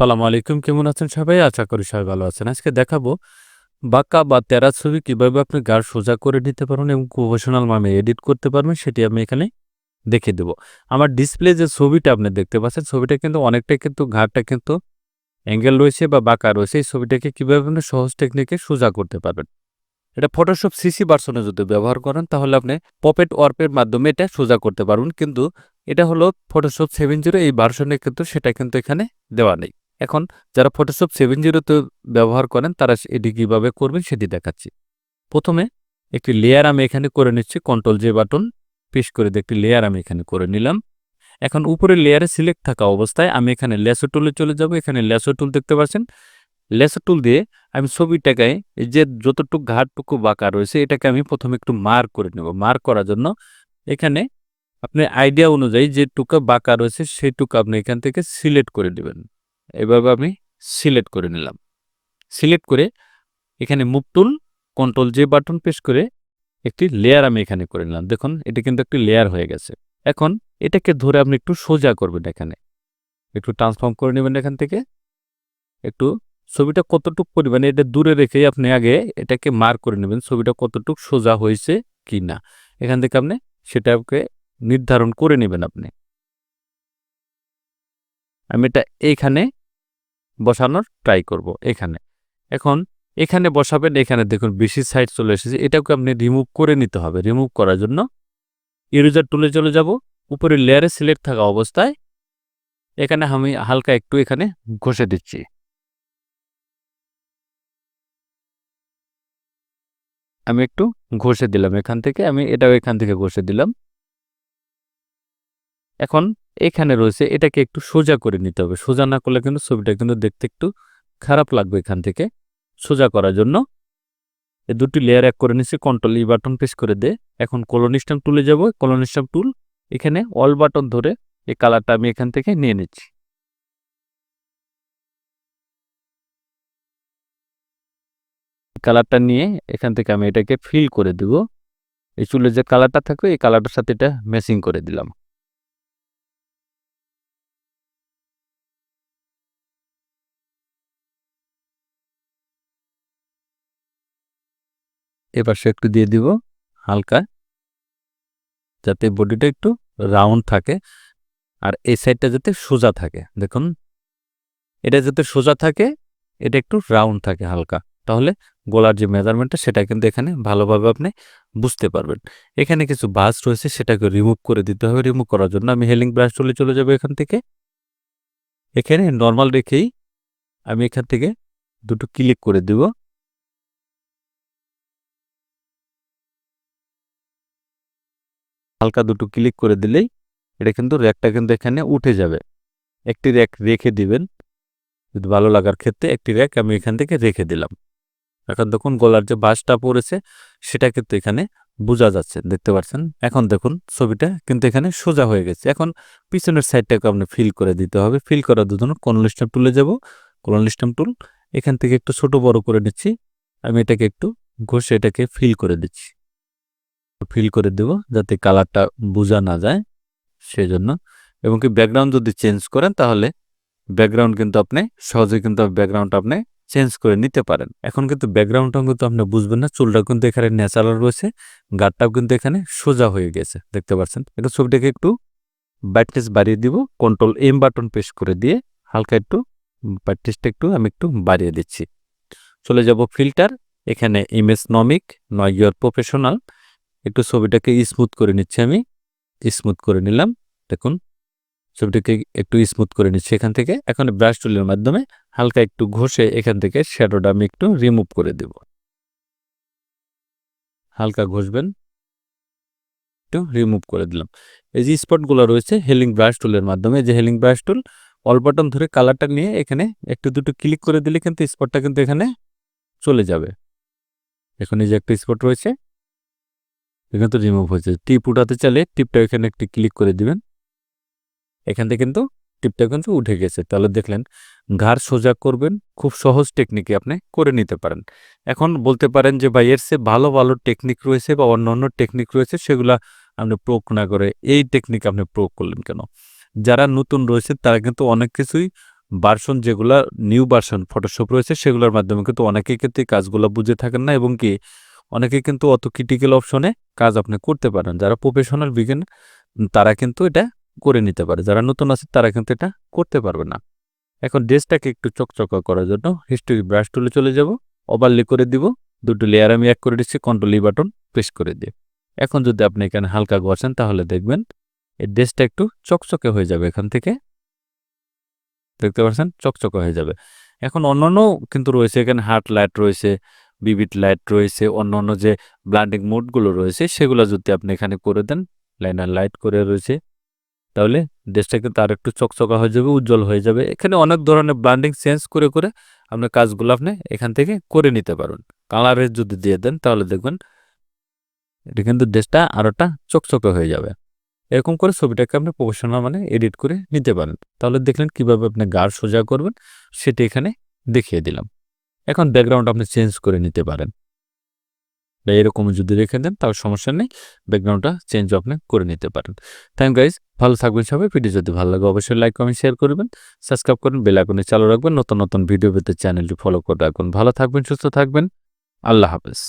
সালামু আলাইকুম, কেমন আছেন সবাই? আশা করি সবাই ভালো আছেন। আজকে দেখাবো বাঁকা বা তেরা ছবি কীভাবে আপনি গাঢ় সোজা করে নিতে পারবেন এবং প্রফেশনাল মামে এডিট করতে পারবেন, সেটি আমি এখানে দেখে দেব। আমার ডিসপ্লে যে ছবিটা আপনি দেখতে পাচ্ছেন, ছবিটা কিন্তু অনেকটাই কিন্তু ঘাটটা কিন্তু অ্যাঙ্গেল রয়েছে বা বাঁকা রয়েছে। এই ছবিটাকে কীভাবে আপনি সহজ টেকনিকে সোজা করতে পারবেন? এটা ফটোশপ সিসি ভার্সনে যদি ব্যবহার করেন, তাহলে আপনি পপেট ওয়ার্পের মাধ্যমে এটা সোজা করতে পারবেন। কিন্তু এটা হলো ফটোশপ সেভেন জিরো এই ভার্সনে কিন্তু সেটা কিন্তু এখানে দেওয়া নেই। এখন যারা ফটোশপ সেভেন জিরোতে ব্যবহার করেন, তারা এটি কীভাবে করবেন সেটি দেখাচ্ছি। প্রথমে একটি লেয়ার আমি এখানে করে নিচ্ছি কন্ট্রোল জে বাটন পেশ করে দিয়ে একটি লেয়ার আমি এখানে করে নিলাম। এখন উপরে লেয়ারে সিলেক্ট থাকা অবস্থায় আমি এখানে লেসো টুলে চলে যাব। এখানে লেসো টুল দেখতে পাচ্ছেন। লেসো টুল দিয়ে আমি ছবিটাকে যে যতটুকু ঘাটটুকু বাঁকা রয়েছে, এটাকে আমি প্রথমে একটু মার্ক করে নেব। মার্ক করার জন্য এখানে আপনি আইডিয়া অনুযায়ী যে টুকা বাঁকা রয়েছে, সেটুকু আপনি এখান থেকে সিলেক্ট করে নেবেন এভাবে আমি সিলেক্ট করে নিলাম। সিলেক্ট করে এখানে মুভ টুল কন্ট্রোল যে বাটন প্রেস করে একটি লেয়ার আমি এখানে করে নিলাম। দেখুন, এটা কিন্তু একটি লেয়ার হয়ে গেছে। এখন এটাকে ধরে আপনি একটু সোজা করবেন এখানে। একটু ট্রান্সফর্ম করে নেবেন এখান থেকে। একটু ছবিটা কতটুক পরিমাণে এটা দূরে রেখেই আপনি আগে এটাকে মার্ক করে নেবেন, ছবিটা কতটুক সোজা হয়েছে কি না এখান থেকে আপনি সেটাকে নির্ধারণ করে নেবেন আপনি। আমি এটা এইখানে বসানোর ট্রাই করব এখানে। এখন এখানে বসাবেন, এখানে দেখুন বেশি সাইড চলে এসেছে। এটাকে আপনি রিমুভ করে নিতে হবে। রিমুভ করার জন্য ইরেজার টুলে চলে যাব। উপরে লেয়ারে সিলেক্ট থাকা অবস্থায় এখানে আমি হালকা একটু এখানে ঘষে দিচ্ছি। আমি একটু ঘষে দিলাম এখান থেকে। আমি এটাও এখান থেকে ঘষে দিলাম। এখন এখানে রয়েছে, এটাকে একটু সোজা করে নিতে হবে। সোজা না করলে কিন্তু ছবিটা কিন্তু দেখতে একটু খারাপ লাগবে এখান থেকে। সোজা করার জন্য এই দুটি লেয়ার এক করে নিচ্ছি কন্ট্রোল ই বাটন প্রেস করে দে। এখন কলোনিস্টাম টুলে যাব কলোনিস্টাম টুল এখানে অল বাটন ধরে এই কালারটা আমি এখান থেকে নিয়ে নিচ্ছি। কালারটা নিয়ে এখান থেকে আমি এটাকে ফিল করে দিব। এই চুলের যে কালারটা থাকবে, এই কালারটার সাথে এটা ম্যাচিং করে দিলাম। সে একটু দিয়ে দিব হালকা, যাতে বডিটা একটু রাউন্ড থাকে আর এই সাইডটা যাতে সোজা থাকে। দেখুন, এটা যাতে সোজা থাকে, এটা একটু রাউন্ড থাকে হালকা। তাহলে গলার যে মেজারমেন্টটা, সেটা কিন্তু এখানে ভালোভাবে আপনি বুঝতে পারবেন। এখানে কিছু বাস রয়েছে, সেটাকে রিমুভ করে দিতে হবে। রিমুভ করার জন্য আমি হেলিং ব্রাশ চলে চলে যাব এখান থেকে। এখানে নর্মাল রেখেই আমি এখান থেকে দুটো ক্লিক করে দিব। হালকা দুটো ক্লিক করে দিলেই এটা কিন্তু র্যাকটা কিন্তু এখানে উঠে যাবে। একটি র্যাক রেখে দিবেন। যদি ভালো লাগার ক্ষেত্রে একটি র্যাক আমি এখান থেকে রেখে দিলাম। এখন দেখুন গলার যে বাসটা পড়েছে, সেটা কিন্তু এখানে বোঝা যাচ্ছে। দেখতে পাচ্ছেন? এখন দেখুন ছবিটা কিন্তু এখানে সোজা হয়ে গেছে। এখন পিছনের সাইডটাকে আপনি ফিল করে দিতে হবে। ফিল করার জন্য কলন স্টাম টুলে যাব। কলন স্টাম টুল, এখান থেকে একটু ছোট বড় করে নিচ্ছি। আমি এটাকে একটু ঘষে এটাকে ফিল করে দিচ্ছি। ফিল করে দেব যাতে কালারটা বোঝা না যায়, সেজন্য। এবং কি ব্যাকগ্রাউন্ড যদি চেঞ্জ করেন, তাহলে ব্যাকগ্রাউন্ড কিন্তু আপনি, সহজে কিন্তু ব্যাকগ্রাউন্ড আপনি চেঞ্জ করে নিতে পারেন। এখন কিন্তু ব্যাকগ্রাউন্ডটাও কিন্তু আপনি বুঝবেন না, চুলটা কিন্তু এখানে ন্যাচারাল রয়েছে গাঢ়টাও কিন্তু এখানে সোজা হয়ে গেছে, দেখতে পাচ্ছেন? এটা ছবিটাকে একটু ব্রাইটনেস বাড়িয়ে দিব কন্ট্রোল এম বাটন প্রেস করে দিয়ে হালকা একটু ব্রাইটনেসটা একটু আমি একটু বাড়িয়ে দিচ্ছি। চলে যাব ফিল্টার এখানে ইমেজ নমিক নয় ইয়ার প্রফেশনাল একটু ছবিটাকে স্মুথ করে নিচ্ছি আমি। স্মুথ করে নিলাম, দেখুন। ছবিটাকে একটু স্মুথ করে নিচ্ছি এখান থেকে। এখন ব্রাশ টুলের মাধ্যমে হালকা একটু ঘষে এখান থেকে শ্যাডোটা আমি একটু রিমুভ করে দেব। হালকা ঘষবেন। একটু রিমুভ করে দিলাম। এই যে স্পটগুলো রয়েছে হেলিং ব্রাশ টুলের মাধ্যমে, যে healing brush tool alt button ধরে কালারটা নিয়ে এখানে একটু দুটো ক্লিক করে দিলে কিন্তু স্পটটা কিন্তু এখানে চলে যাবে। এখন এই যে একটা স্পট রয়েছে। এখানে তো রিমুভ হয়েছে। টিপ উঠাতে চাইলে টিপটা এখানে একটি ক্লিক করে দিবেন। এখান থেকে কিন্তু টিপটা কিন্তু উঠে গেছে। তাহলে দেখলেন, ঘাড় সোজা করবেন, খুব সহজ টেকনিকে আপনি করে নিতে পারেন। এখন বলতে পারেন যে, ভাই, এর সে ভালো ভালো টেকনিক রয়েছে বা অন্য অন্য টেকনিক রয়েছে, সেগুলা আপনি প্রয়োগ না করে এই টেকনিক আপনি প্রয়োগ করলেন কেন? যারা নতুন রয়েছে, তারা কিন্তু অনেক কিছুই ভার্সন যেগুলা নিউ ভার্সন ফটোশপ রয়েছে, সেগুলোর মাধ্যমে কিন্তু অনেকেই কিন্তু কাজগুলো বুঝে থাকেন না। এবং কি অনেকে কিন্তু অত ক্রিটিক্যাল অপশনে কাজ আপনি করতে পারেন। যারা প্রফেশনাল বিজ্ঞান তারা কিন্তু এটা করে নিতে পারে। যারা নতুন আছে, তারা কিন্তু এটা করতে পারবে না। এখন ড্রেসটাকে একটু চকচকা করার জন্য হিস্ট্রি ব্রাশ টুলে চলে যাব ওভারলি করে দিব। দুটো লেয়ার আমি এক করে দিচ্ছি কন্ট্রোল ই বাটন প্রেস করে দিয়ে। এখন যদি আপনি এখানে হালকা ঘষেন, তাহলে দেখবেন এই ড্রেসটা একটু চকচকে হয়ে যাবে এখান থেকে। দেখতে পাচ্ছেন? চকচকে হয়ে যাবে। এখন অন্যান্য কিন্তু রয়েছে, এখানে হার্ট লাইট রয়েছে বিবিট লাইট রয়েছে অন্য অন্য যে ব্লান্ডিং মোডগুলো রয়েছে, সেগুলো যদি আপনি এখানে করে দেন লাইনার লাইট করে রয়েছে, তাহলে ড্রেসটা কিন্তু আর একটু চকচকা হয়ে যাবে, উজ্জ্বল হয়ে যাবে। এখানে অনেক ধরনের ব্লান্ডিং চেঞ্জ করে করে আপনার কাজগুলো আপনি এখান থেকে করে নিতে পারবেন কালারের যদি দিয়ে দেন, তাহলে দেখবেন এটা কিন্তু ড্রেসটা আরোটা চকচকে হয়ে যাবে। এরকম করে ছবিটাকে আপনি প্রফেশনাল মানে এডিট করে নিতে পারেন। তাহলে দেখলেন কীভাবে আপনি গাঢ় সোজা করবেন, সেটা এখানে দেখিয়ে দিলাম। এখন ব্যাকগ্রাউন্ড আপনি চেঞ্জ করে নিতে পারেন। বা এরকম যদি রেখে দেন তাও সমস্যা নেই ব্যাকগ্রাউন্ডটা চেঞ্জ আপনি করে নিতে পারেন। থ্যাংক গাইজ ভালো থাকবেন সবাই। ভিডিও যদি ভালো লাগে, অবশ্যই লাইক কমেন্ট শেয়ার করবেন। সাবস্ক্রাইব করুন বেল চালু রাখবেন। নতুন নতুন ভিডিও পেতে চ্যানেলটি ফলো করে রাখুন। ভালো থাকবেন, সুস্থ থাকবেন। আল্লাহ হাফেজ।